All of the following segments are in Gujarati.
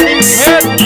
Hey.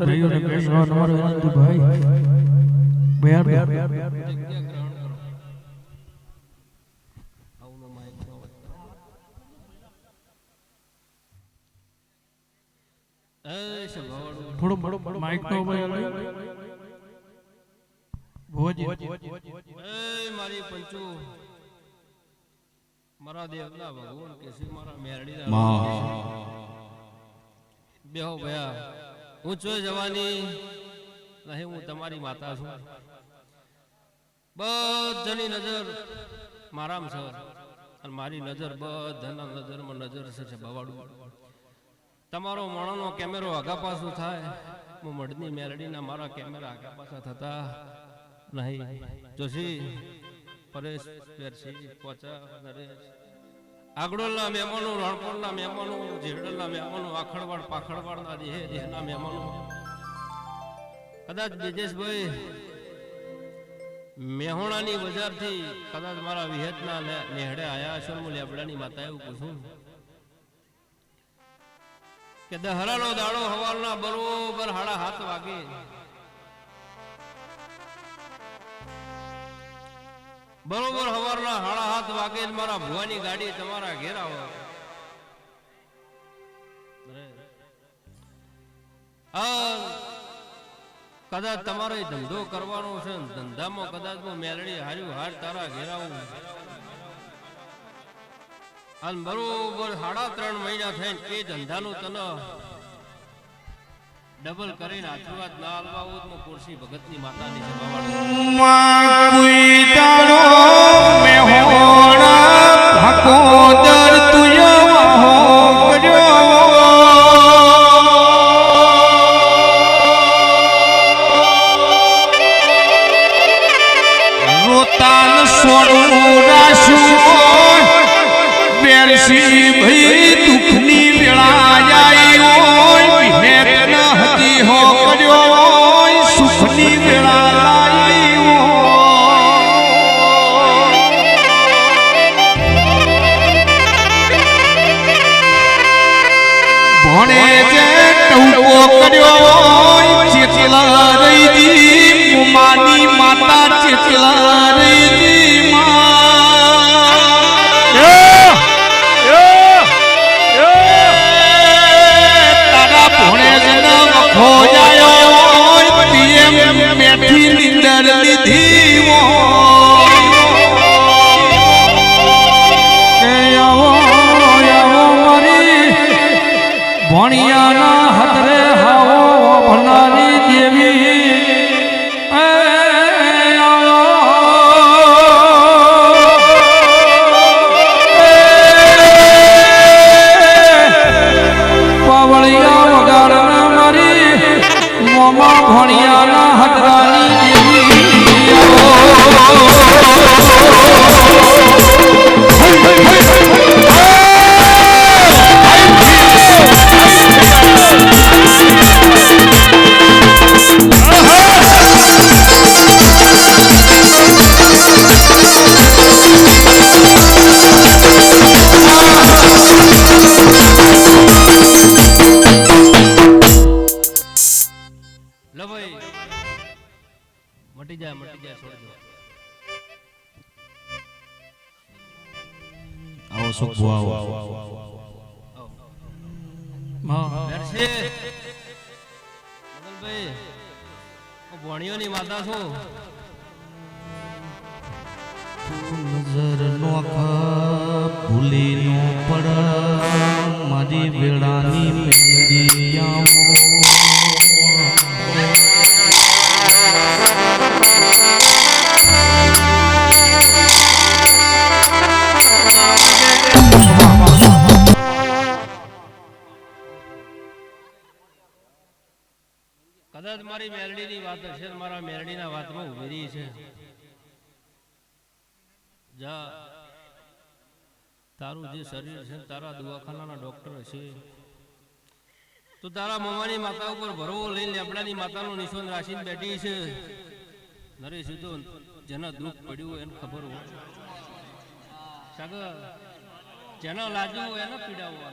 ભાઈઓને બેસવા અમારો વિનંતી ભાઈ બેર થોડો માઇક નો ભાઈ ભોજી એ મારી પંચુ. મારા દેવના ભગવાન કે મારા મેરડી બેહો ભયા. હું છો જવાની નહીં, હું તમારી માતા છું. બધાની નજર મારામ છે. અને મારી નજર બધાના નજરમાં નજર છે બવાડું. તમારો મણનો કેમેરો આગા પાછું થાય. હું મઢની મેરડીના મારા કેમેરા આગા પાછા થતા નહીં. જોશી, પરેશ પેરસી પોચા, નરેશ આગળના મહેમાનો રણપોળના મહેમાનો ઝેરડલના મહેમાનો, આખડવાડ, પાખડવાડના દેહ દેહના મહેમાનો. કદાચ બ્રિજેશભાઈ મેહોણાની બજારથી કદાચ મારા વિહેતના નેહડે આયા છો હું લેબડાની માતા એવું પૂછું. કે દહરાનો દાડો હવાલના બરોબર હાડા હાથ વાગે. બરોબર સવારના હાડા હાથ વાગે મારા ભુવાની ગાડી તમારા ઘેર આવે. કદાચ તમારો ધંધો કરવાનો છે ધંધામાં કદાચ હું મેલડી હાર્યું, હાર તારા ઘેરાવું અને બરોબર સાડા ત્રણ મહિના થઈને એ ધંધાનું તને ડબલ કરીને આશીર્વાદ ના આલવા હોય તો હું ભગતની માતાની છે બેરસી ભઈ દુખની વેળા આઈ હોય મેં હતી હો કર્યો હોય સુખની વેળા આઈ ભણે જે ટૌકો કર્યો હોય ચેતલા રહીજી માની માતા ચેતલા રહીજી મટી જાય મટી જાય છોડી આવો સુખ આવો મગનભાઈ ભણિયો ની માતા છો. નજર નો ભૂલી નો પડ મારી વેળાની મેલડી મારી મેલડીની વાત છે મારા મેલડીના વાતમાં ઊભી રહી છે. જા. તારું જે શરીર છે તારા દવાખાનાના ડોક્ટર છે તો તારા મમ્માની માતા ઉપર ભરવો લઈને લેબડાની માતાનો નિશાન રાખીને બેઠી છે. નરેશ તો જેના દુઃખ પડ્યું એને ખબર હોય. સાગર, જેના લાજવું હોય એને પીડાવવા